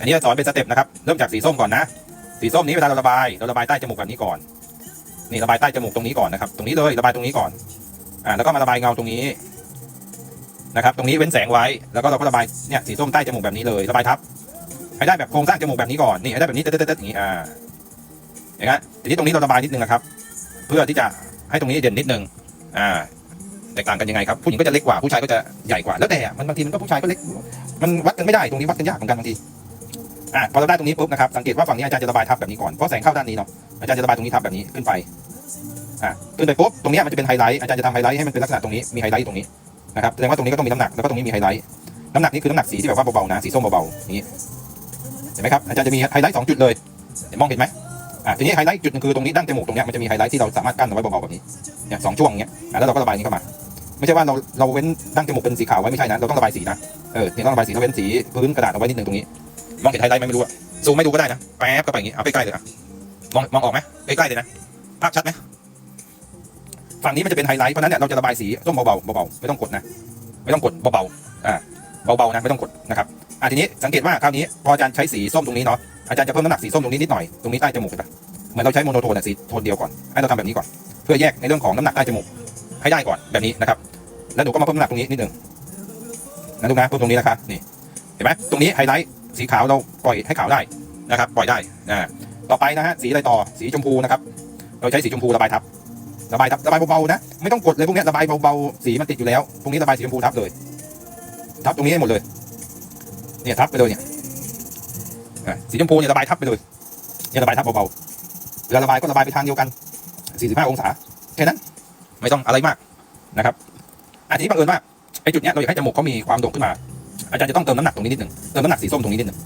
อันนี้สอนเป็นสเต็ปนะครับ เริ่มจากสีส้มก่อนนะ สีส้มนี้เวลาเราระบาย เราระบายใต้จมูกแบบนี้ก่อน นี่ระบายใต้จมูกตรงนี้ก่อนนะครับ ตรงนี้เลยระบายตรงนี้ก่อน อ่า แล้วก็มาระบายเงาตรงนี้นะครับ ตรงนี้เว้นแสงไว้ แล้วก็เราก็ระบายเนี่ยสีส้มใต้จมูกแบบนี้เลย ระบายทับ ให้ได้แบบโครงสร้างจมูกแบบนี้ก่อน นี่ให้ได้แบบนี้เต๊ดๆๆอย่างนี้ อ่าอย่างเงี้ยทีนี้ตรงนี้เราระบายนิดนึงนะครับ เพื่อที่จะให้ตรงนี้เด่นนิดนึง อ่าแตกต่างกันยังไงครับผู้หญิงก็จะเล็กกว่าผู้ชายก็จะใหญ่กว่าแล้วแต่มันบางทีมันก็ผู้ชายก็เล็ก มันวัดกันไม่ได้ตรงนี้วัดกันยากเหมือนกันบางที อะพอเราได้ตรงนี้ปุ๊บนะครับสังเกตว่าฝั่งนี้อาจารย์จะระบายทับแบบนี้ก่อนเพราะแสงเข้าด้านนี้เนาะอาจารย์จะระบายตรงนี้ทับแบบนี้ขึ้นไปอะขึ้นไปปุ๊บตรงนี้มันจะเป็นไฮไลท์อาจารย์จะทำไฮไลท์ให้มันเป็นลักษณะตรงนี้มีไฮไลท์ตรงนี้นะครับแสดงว่าตรงนี้ก็ต้องมีน้ำหนักแล้วก็ตรงนี้มีไฮไลท์น้ำหนักนี่คือน้ำหนักสีที่แบบว่าเบาๆนะสีส้มเบาๆอย่างนี้เห็นไหมครับอาจารย์จะมีไฮไลท์สองจุดเลยเห็นมองเห็นไหมอะทีนี้ไฮไลท์จุดนึงคือตรงนี้ดั้งจมูกตรงเนี้ยมันจะมีไฮไลท์ที่เราสามารถกั้นเอาไว้เบาๆแบบนี้เนี่ยสองช่วงเนี้ยอะแล้วเราก็ระบายนี้เข้ามา ไม่ใช่ว่าเราเราเว้นดั้งจมูกเป็นสีขาวไว้ไม่ใช่นะเราต้องระบายสีนะเออเนี่ยต้องระบายสีแล้วเว้นสีพื้นกระดาษเอาไว้นิดนึงตรงนี้ มองเห็นไฮไลท์ไหมไม่รู้อะซูมไม่ดูก็ได้นะ แป๊บก็ไปอย่างงี้ เอาใกล้ๆเลยอะมองมองออกไหมใกล้ๆเลยนะ ภาพชัดไหมฝั่งนี้มันจะเป็นไฮไลท์ เพราะนั้นเนี่ยเราจะระบายสีส้มเบาๆเบาๆไม่ต้องกดนะ ไม่ต้องกดเบาๆอ่าเบาๆนะไม่ต้องกดนะครับอะทีนี้สังเกตว่าคราวนี้พออาจารย์ใช้สีส้มตรงนี้เนาะอาจารย์จะเพิ่มน้ำหนักสีส้มตรงนี้นิดหน่อยตรงนี้ใต้จมูกเห็นปะเหมือนเราใช้โมโนโทนอะสีโทนเดียวก่อนให้เราทำแบบนี้ก่อน เพื่อแยกในเรื่องของน้ำหนักใต้จมูกให้ได้ก่อนแบบนี้นะครับ แล้วหนูก็มาเพิ่มน้ำหนักตรงนี้นิดหนึ่งนะลูกนะเพิ่มตรงนี้นะครับนี่เห็นไหมตรงนี้ไฮไลท์ สีขาวเราปล่อยให้ขาวได้นะครับ ปล่อยได้อ่าต่อไปนะฮะสีอะไรต่อสีชมพูนะครับ เราใช้สีชมพูระบายทับระบายทับระบายเบาๆนะไม่ต้องกดเลยพวกนี้ระบายเบาๆสีมันติดอยู่แล้วตรงนี้ระบายสีชมพูทับเลย ทับตรงนี้ให้หมดเลยเนี่ยทับไปเลยเนี่ยสีชมพูเนี่ยระบายทับไปเลยเนี่ยระบายทับเบาๆเวลาระบายก็ระบายไปทางเดียวกัน 45 องศาแค่นั้นไม่ต้องอะไรมากนะครับอันนี้บังเอิญว่าไอ้จุดเนี้ยเราอยากให้จมูกเขามีความโด่งขึ้นมา อาจารย์จะต้องเติมน้ำหนักตรงนี้นิดหนึ่งเติมน้ำหนักสีส้มตรงนี้นิดหนึ่ง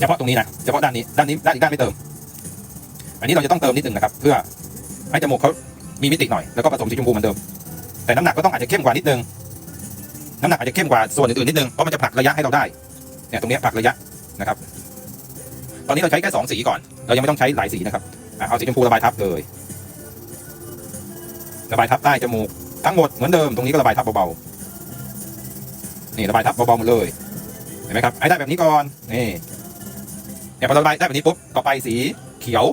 เฉพาะตรงนี้นะเฉพาะด้านนี้ด้านนี้ด้านอีกด้านไม่เติม อันนี้เราจะต้องเติมนิดหนึ่งนะครับ เพื่อให้จมูกเขามีมิติหน่อยแล้วก็ผสมสีชมพูเหมือนเดิม แต่น้ำหนักก็ต้องอาจจะเข้มกว่านิดนึงน้ำหนักอาจจะเข้มกว่าส่วนอื่นๆนิดนึงเพราะมันจะผลักระยะให้เราได้เนี่ยตรงนี้ผลักระยะนะครับ ตอนนี้เราใช้แค่สองสีก่อน เรายังไม่ต้องใช้หลายสีนะครับเอาสีชมพูระบายทับเลยระบายทับใต้จมูกทั้งหมดเหมือนเดิมตรงนี้ก็ระบายทับเบาๆ นี่ระบายทับเบาๆหมดเลยเห็นไหมครับให้ได้แบบนี้ก่อนนี่เนี่ยพอระบายได้แบบนี้ปุ๊บต่อไปสีเขียว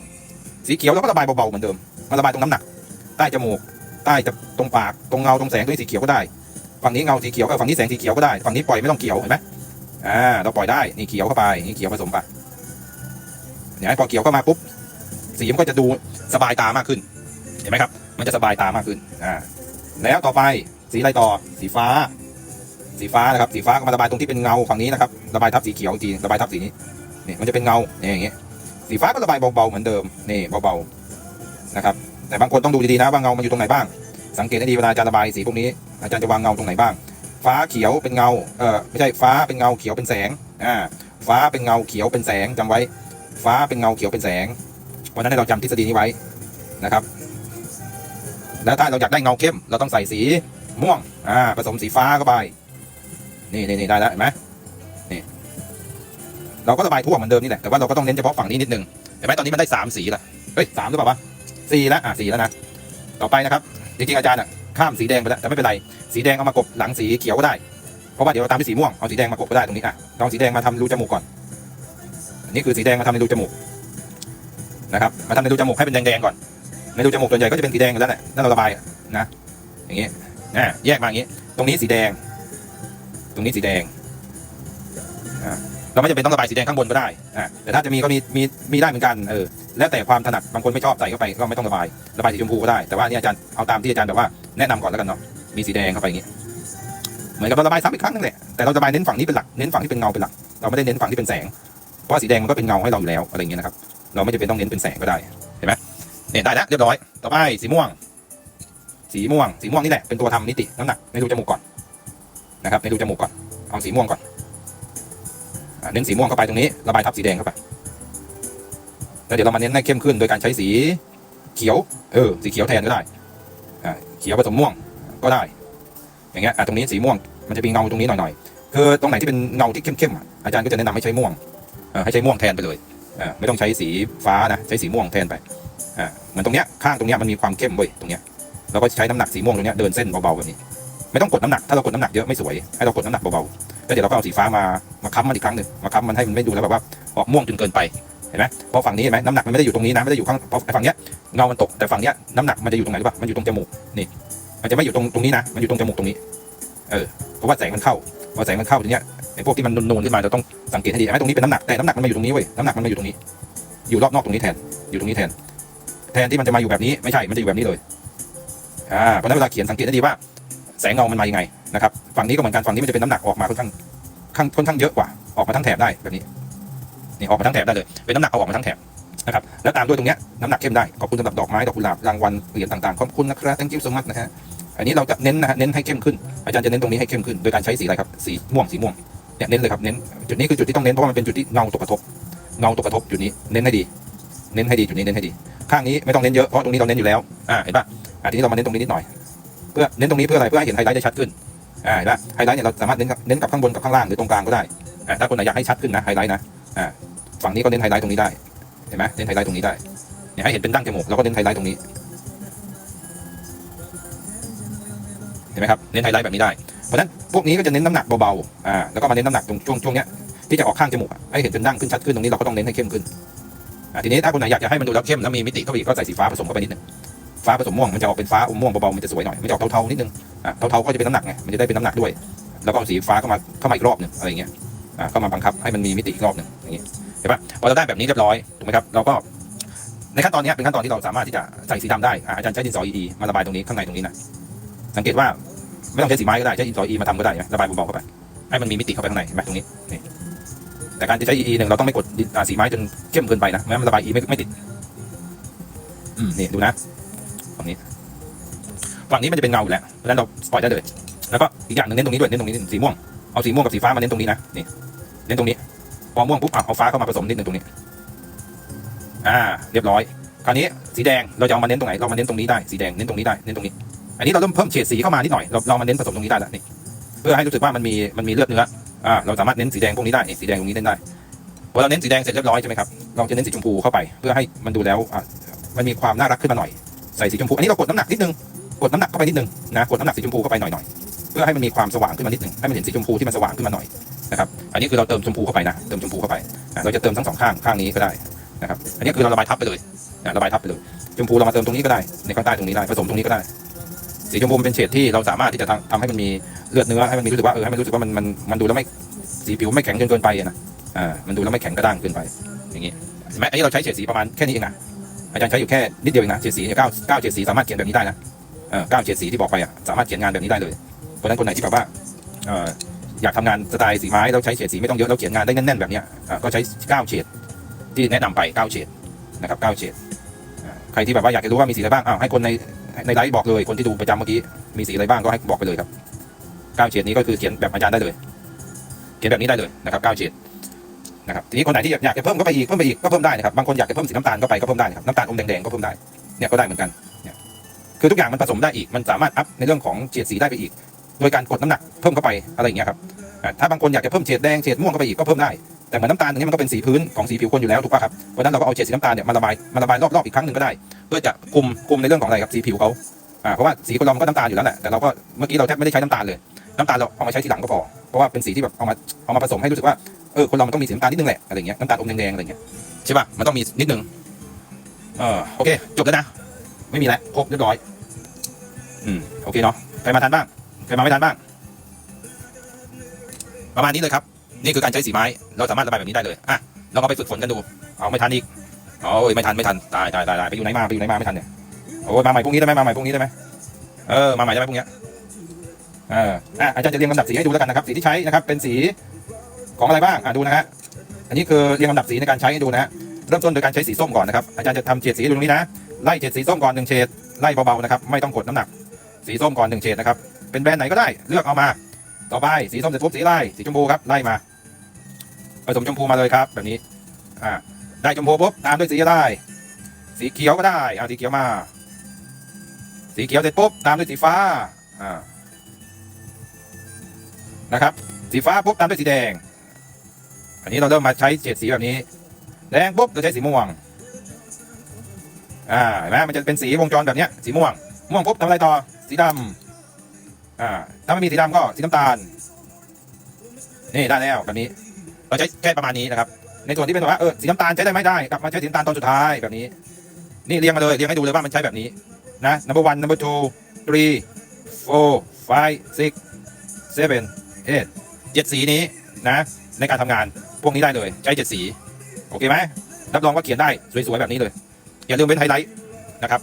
สีเขียวเราก็ระบายเบาๆเหมือนเดิมมาระบายตรงน้ำหนัก ใต้จมูกใต้จะตรงปากตรงเงาตรงแสงตรงนี้สีเขียวก็ได้ฝั่งนี้เงาสีเขียวเออฝั่งนี้แสงสีเขียวก็ได้ฝั่งนี้ปล่อยไม่ต้องเขียวเห็นไหมอ่าเราปล่อยได้นี่เขียวเข้าไปนี่เขียวผสมไปเนี่ยพอเขียวเข้ามาปุ๊บสีมันก็จะดูสบายตามากขึ้น เห็นไหมครับ มันจะสบายตามากขึ้นอ่าแล้วต่อไปสีอะไรต่อสีฟ้า สีฟ้านะครับสีฟ้าก็มาระบายตรงที่เป็นเงาฝั่งนี้นะครับระบายทับสีเขียวอีกทีระบายทับสีนี้นี่มันจะเป็นเงาเนี่ยอย่างเงี้ยสีฟ้าก็ระบายเบาๆเหมือนเดิมนี่เบาๆนะครับแต่บางคนต้องดูดีๆนะว่าเงามันอยู่ตรงไหนบ้าง สังเกตให้ดีเวลาอาจารย์ระบายสีพวกนี้อาจารย์จะวางเงาตรงไหนบ้าง ฟ้าเขียวเป็นเงาเออไม่ใช่ฟ้าเป็นเงาเขียวเป็นแสงอ่าฟ้าเป็นเงาเขียวเป็นแสงจำไว้ ฟ้าเป็นเงาเขียวเป็นแสงวันนั้นให้เราจำทฤษฎีนี้ไว้นะครับ แล้วถ้าเราอยากได้เงาเข้มเราต้องใส่สีม่วงอ่าผสมสีฟ้าเข้าไป นี่นี่นี่ได้แล้วเห็นไหมนี่เราก็ระบายทั่วเหมือนเดิมนี่แหละแต่ว่าเราก็ต้องเน้นเฉพาะฝั่งนี้นิดนึงเห็นไหมตอนนี้มันได้สามสีละเฮ้ยสามหรือเปล่าวะสี่แล้วอะสี่แล้วนะต่อไปนะครับจริงๆอาจารย์อะข้ามสีแดงไปแล้วแต่ไม่เป็นไรสีแดงเอามากบหลังสีเขียวก็ได้เพราะว่าเดี๋ยวเราตามด้วยสีม่วงเอาสีแดงมากบก็ได้ตรงนี้อะลองสีแดงมาทำรูจมูกก่อนอันนี้คือสีแดงมาทำในรูจมูกนะครับมาทำในรูจมูกให้เป็นแดงๆก่อน ในรูจมูกส่วนใหญ่ก็จะเป็นสีแดงอยู่แล้วแหละนั่นเราระบายนะอย่างงี้อ่าแยกมาอย่างงี้ ตรงนี้สีแดง ตรงนี้สีแดงเราไม่จำเป็นต้องระบายสีแดงข้างบนก็ได้อ่าแต่ถ้าจะมีก็มีมีมีได้เหมือนกันเออแล้วแต่ความถนัดบางคนไม่ชอบใส่เข้าไปก็ไม่ต้องระบายระบายสีชมพูก็ได้แต่ว่านี่อาจารย์เอาตามที่อาจารย์แบบว่าแนะนำก่อนแล้วกันเนาะมีสีแดงเข้าไปอย่างงี้เหมือนกับเราระบายซ้ำอีกครั้งนึงแหละแต่เราระบายเน้นฝั่งนี้เป็นหลักเน้นฝั่งที่เป็นเงาเป็นหลัก เราไม่ได้เน้นฝั่งที่เป็นแสงเพราะว่าสีแดงมันก็เป็นเงาให้เราอยู่แล้วอะไรอย่างเงี้ยนะครับ เราไม่จำเป็นต้องเน้นเป็นแสงก็ได้เห็นไหมเนี่ยได้แล้วเรียบร้อย ต่อไปสีม่วง สีม่วง สีม่วงนี่แหละเป็นตัวทำนิติน้ำหนักในรูจมูกก่อน นะครับในรูจมูกก่อนเอาสีม่วงก่อนอ่าเน้นสีม่วงเข้าไปตรงนี้ระบายทับสีแดงเข้าไปแล้วเดี๋ยวเรามาเน้นให้เข้มขึ้นโดยการใช้สีเขียวเออสีเขียวแทนก็ได้อ่าเขียวผสมม่วงก็ได้ อย่างเงี้ยอะตรงนี้สีม่วงมันจะมีเงาตรงนี้หน่อยๆคือตรงไหนที่เป็นเงาที่เข้มๆอะอาจารย์ก็จะแนะนำให้ใช้ม่วงอให้ใช้ม่วงแทนไปเลยอ่ไม่ต้องใช้สีฟ้านะใช้สีม่วงแทนไปอ่าเหมือนตรงเนี้ยข้างตรงเนี้ยมันมีความเข้มเว้ยตรงเนี้ยเราก็ใช้น้ำหนักสีม่วงตรงเนี้ยเดินเส้นเบาๆแบบนี้ ไม่ต้องกดน้ำหนัก ถ้าเรากดน้ำหนักเยอะไม่สวย ให้เรากดน้ำหนักเบาๆ แล้วเดี๋ยวเราก็เอาสีฟ้ามา มาค้ำมันอีกครั้งหนึ่ง มาค้ำมันให้มันไม่ดูแล้วแบบว่าออกม่วงจนเกินไป เห็นไหมเพราะฝั่งนี้เห็นไหมน้ำหนักมันไม่ได้อยู่ตรงนี้นะ ไม่ได้อยู่ข้างเพราะฝั่งเนี้ยเงามันตก แต่ฝั่งเนี้ยน้ำหนักมันจะอยู่ตรงไหนรู้ป่ะมันอยู่ตรงจมูก นี่ มันจะไม่อยู่ตรงตรงนี้นะ มันอยู่ตรงจมูกตรงนี้ เออ เพราะว่าแสงมันเข้า พอแสงมันเข้าทีเนี้ยไอ้พวกที่มันนูนๆขึ้นมาเราต้องสังเกตให้ดีเห็นไหมตรงนี้เป็นน้ำหนัก แต่น้ำหนักมันมาอยู่ตรงนี้เว้ย น้ำหนักมันมาอยู่ตรงนี้ อยู่รอบนอกตรงนี้แทน อยู่ตรงนี้แทน แทนที่มันจะมาอยู่แบบนี้ ไม่ใช่ มันจะอยู่แบบนี้เลย อ่า เพราะนั้นเวลาเขียนสังเกตให้ดีว่า แสงเงามันมายังไงนะครับฝั่งนี้ก็เหมือนกันฝั่งนี้มันจะเป็นน้ำหนักออกมาค่อนข้างข้างค่อนข้างเยอะกว่าออกมาทั้งแถบได้แบบนี้นี่ออกมาทั้งแถบได้เลยเป็นน้ำหนักเอาออกมาทั้งแถบนะครับแล้วตามด้วยตรงเนี้ยน้ำหนักเข้มได้ขอบคุณสำหรับดอกไม้ดอกกุหลาบรางวัลเหรียญต่างๆขอบคุณนะครับ thank you so much นะฮะอันนี้เราจะเน้นนะฮะเน้นให้เข้มขึ้นอาจารย์จะเน้นตรงนี้ให้เข้มขึ้นโดยการใช้สีอะไรครับสีม่วงสีม่วงเนี่ยเน้นเลยครับเน้นจุดนี้คือจุดที่ต้องเน้นเพราะว่ามันเป็นจุดที่เงาตกกระทบเงาตกกระทบจุดนี้เน้นให้ดี เน้นให้ดีจุดนี้เน้นให้ดี ข้างนี้ไม่ต้องเน้นเยอะเพราะตรงนี้เราเน้นอยู่แล้วอ่าเห็นปะอ่าทีนี้เรามาเน้นตรงนี้นิดหน่อย เพื่อเน้นตรงนี้เพื่ออะไรเพื่อให้เห็นไฮไลท์ได้ชัดขึ้นอ่าเห็นปะไฮไลท์เนี่ยเราสามารถเน้นกับเน้นกับข้างบนกับข้างล่างหรือตรงกลางก็ได้อ่าถ้าคนไหนอยากให้ชัดขึ้นนะไฮไลท์นะอ่าฝั่งนี้ก็เน้นไฮไลท์ตรงนี้ได้เห็นไหมเน้นไฮไลท์ตรงนี้ได้เนี่ยให้เห็นเป็นดั้งจมูกเราก็เน้นไฮไลท์ตรงนี้เห็นไหมครับเน้นไฮไลท์แบบนี้ได้เพราะฉะนั้นพวกนี้ก็จะเน้นน้ำหนักเบาๆอ่าแล้วก็มาเน้นน้ำหนักตรงช่วงช่วงเนี้ยที่จะออกข้างจมูกให้เห็นเป็นดั้งขึ้นชัดขึ้นตรงนี้เราก็ต้องเน้นให้เข้มขึ้นอะทีนี้ถ้าคนไหนอยากจะให้มันดูแล้วเข้มแล้วมีมิติเข้าไปอีกก็ใส่สีฟ้าผสมเข้าไปนิดนึง ฟ้าผสมม่วงมันจะออกเป็นฟ้าอมม่วงเบาๆมันจะสวยหน่อยมันจะออกเทาๆนิดนึงอะเทาๆก็จะเป็นน้ำหนักไงมันจะได้เป็นน้ำหนักด้วย แล้วก็สีฟ้าเข้ามาเข้ามาอีกรอบหนึ่งอะไรอย่างเงี้ยอะเข้ามาบังคับให้มันมีมิติอีกรอบหนึ่งอย่างงี้เห็นปะพอเราได้แบบนี้เรียบร้อยถูกไหมครับเราก็ในขั้นตอนนี้เป็นขั้นตอนที่เราสามารถที่จะใส่สีดำได้อะอาจารย์ใช้ดินสอ EE มาระบายตรงนี้ข้างในตรงนี้นะสังเกตว่าไม่ต้องใช้สีไม้ก็ได้ใช้ดินสอ EE มาทำก็ได้นะระบายเบาๆเข้าไปให้มันมีมิติเข้าไปข้างในเห็นไหมตรงนี้นี่แต่การจะใช้ EE หนึ่งเราต้องไม่กดสีไม้จนเข้มเกินไปนะไม่งั้นระบาย E ไม่ไม่ติดอืมนี่ดูนะ ฝั่งนี้ฝั่งนี้มันจะเป็นเงาอยู่แล้วเพราะฉะนั้นเราปล่อยได้เลย แล้วก็อีกอย่างหนึ่งเน้นตรงนี้ด้วยเน้นตรงนี้สีม่วงเอาสีม่วงกับสีฟ้ามาเน้นตรงนี้นะนี่เน้นตรงนี้พอม่วงปุ๊บเอาฟ้าเข้ามาผสมนิดหนึ่งตรงนี้ อ่า เรียบร้อย คราวนี้สีแดงเราจะเอามาเน้นตรงไหนเรามาเน้นตรงนี้ได้สีแดงเน้นตรงนี้ได้เน้นตรงนี้ อันนี้เราเริ่มเพิ่มเฉดสีเข้ามานิดหน่อยเราเรามาเน้นผสมตรงนี้ได้ล้วนี่เพื่อให้รู้สึกว่ามันมีมันมีเลือดเนื้ออ่าเราสามารถเน้นสีแดงพวกนี้ได้สีแดงตรงนี้เน้นได้พอเราเน้นสีแดงเสร็จเรียบร้อยใช่ไหมครับเราจะเน้นสีชมพูเข้าไป เพื่อให้มันดูแล้วอะมันมีความน่ารักขึ้นมาหน่อย ใส่สีชมพู อันนี้เรากดน้ำหนักนิดนึง กดน้ำหนักเข้าไปนิดนึงนะ กดน้ำหนักสีชมพูเข้าไปหน่อยๆเพื่อให้มันมีความสว่างขึ้นมานิดนึง ให้มันเห็นสีชมพูที่มันสว่างขึ้นมาหน่อยนะครับ อันนี้คือเราเติมชมพูเข้าไปนะ เติมชมพูเข้าไป เราจะเติมทั้งสองข้าง ข้างนี้ก็ได้นะครับ อันนี้คือเราระบายทับไปเลยนะระบายทับไปเลย ชมพูเรามาเติมตรงนี้ก็ได้ ในข้างใต้ตรงนี้ได้ ผสมตรงนี้ก็ได้ สีชมพูเป็นเฉดที่เราสามารถที่จะทำให้มันมีเลือดเนื้อ ให้มันมีรู้สึกว่าเออ ให้มันรู้สึกว่ามันมันมันดูแล้วไม่สีผิวไม่แข็งจนเกินไปนะ อ่า มันดูแล้วไม่แข็งกระด้างเกินไป อย่างนี้เห็นไหมอันนี้เราใช้เฉดสีประมาณแค่นี้เองนะ อาจารย์ใช้อยู่แค่นิดเดียวเองนะเฉดสีเนี่ยเก้าเก้าเฉดสีสามารถเขียนแบบนี้ได้นะเออเก้าเฉดสีที่บอกไปอะสามารถเขียนงานแบบนี้ได้เลยเพราะฉะนั้นคนไหนที่แบบว่าเอออยากทำงานสไตล์สีไม้เราใช้เฉดสีไม่ต้องเยอะเราเขียนงานได้แน่นๆแบบเนี้ยอะก็ใช้เก้าเฉดที่แนะนำไปเก้าเฉดนะครับเก้าเฉดอ่าใครที่แบบว่าอยากจะรู้ว่ามีสีอะไรบ้างอ้าวให้คนในในไลฟ์บอกเลยคนที่ดูประจำเมื่อกี้มีสีอะไรบ้างก็ให้บอกไปเลยครับเก้าเฉดนี้ก็คือเขียนแบบอาจารย์ได้เลย เขียนแบบนี้ได้เลยนะครับเก้าเฉด นะครับทีนี้คนไหนที่อยากจะเพิ่มก็ไปอีกเพิ่มไปอีกก็เพิ่มได้นะครับบางคนอยากจะเพิ่มสีน้ำตาลก็ไปก็เพิ่มได้นะครับน้ำตาลอมแดงๆก็เพิ่มได้เนี่ยก็ได้เหมือนกันเนี่ยคือทุกอย่างมันผสมได้อีกมันสามารถอัพในเรื่องของเฉดสีได้ไปอีก โดยการกดน้ำหนักเพิ่มเข้าไปอะไรอย่างเงี้ยครับถ้าบางคนอยากจะเพิ่มเฉดแดงเฉดม่วงเข้าไปอีกก็เพิ่มได้แต่เหมือนน้ำตาลตรงนี้มันก็เป็นสีพื้นของสีผิวคนอยู่แล้วถูกป่ะครับเพราะนั้นเราก็เอาเฉดสีน้ำตาลเนี่ยมาระบายมาระบายรอบๆอีกครั้งหนึ่งก็ได้ เพื่อจะคุมคุมในเรื่องของอะไรครับสีผิวเขาอ่าเพราะว่าสีคนเรามันก็น้ำตาลอยู่แล้วแหละแต่เราก็เมื่อกี้เราแทบไม่ได้ใช้น้ำตาลเลยน้ำตาลเราเอามาใช้ทีหลังก็พอเพราะว่าเป็นสีที่แบบเอามาเอามาผสมให้รู้สึกว่า เออคนเรามันต้องมีสีน้ำตาลนิดนึงแหละอะไรเงี้ยน้ำตาลอมแดงๆอะไรเงี้ยใช่ป่ะมันต้องมีนิดนึงเออโอเค จบแล้วนะ ไม่มีแล้วครบเรียบร้อย อืมโอเคเนาะใครมาทันบ้างใครมาไม่ทันบ้าง ประมาณนี้เลยครับ นี่คือการใช้สีไม้ เราสามารถระบายแบบนี้ได้เลยอะเราก็ไปฝึกฝนกันดู เอาไม่ทันอีกโอ้ยไม่ทันไม่ทันตายตายตายตายไปอยู่ไหนมาไปอยู่ไหนมาไม่ทันเนี่ยโอ้ยมาใหม่พรุ่งนี้ได้ไหมมาใหม่พรุ่งนี้ได้ไหมเออมาใหม่ได้ไหมพรุ่งนี้เอออะอาจารย์จะเรียงลำดับสีให้ดูแล้วกันนะครับ สีที่ใช้นะครับ เป็นสี ของอะไรบ้างอะดูนะฮะอันนี้คือเรียงลำดับสีในการใช้ดูนะฮะเริ่มต้นโดยการใช้สีส้มก่อนนะครับอาจารย์จะทำเฉดสีดูตรงนี้นะไล่เฉดสีส้มก่อนหนึ่งเฉดไล่เบาๆนะครับไม่ต้องกดน้ำหนัก สีส้มก่อนหนึ่งเฉดนะครับเป็นแบรนด์ไหนก็ได้เลือกเอามา ต่อไปสีส้มเสร็จปุ๊บสีไล่สีชมพูครับไล่มาผสมชมพูมาเลยครับ แบบนี้อ่าได้ชมพูปุ๊บตามด้วยสีอะไรสีเขียวก็ได้เอาสีเขียวมา สีเขียวเสร็จปุ๊บตามด้วยสีฟ้าอ่านะครับสีฟ้าปุ๊บตามด้วยสีแดง อันนี้เราเริ่มมาใช้เฉดสีแบบนี้ แดงปุ๊บเราใช้สีม่วง อ่าเห็นไหมมันจะเป็นสีวงจรแบบเนี้ยสีม่วง ม่วงปุ๊บทำอะไรต่อ สีดำอ่า ถ้าไม่มีสีดำก็สีน้ำตาล นี่ได้แล้วแบบนี้ เราใช้แค่ประมาณนี้นะครับ ในส่วนที่เป็นแบบว่าเออสีน้ำตาลใช้ได้ไหมได้กลับมาใช้สีน้ำตาลตอนสุดท้ายแบบนี้ นี่เรียงมาเลยเรียงให้ดูเลยว่ามันใช้แบบนี้นะ number one number two three four five six seven eight เจ็ดสีนี้นะในการทำงาน พวกนี้ได้เลย ใช้เจ็ดสี โอเคไหมรับรองว่าเขียนได้สวยๆแบบนี้เลย อย่าลืมเว้นไฮไลท์นะครับ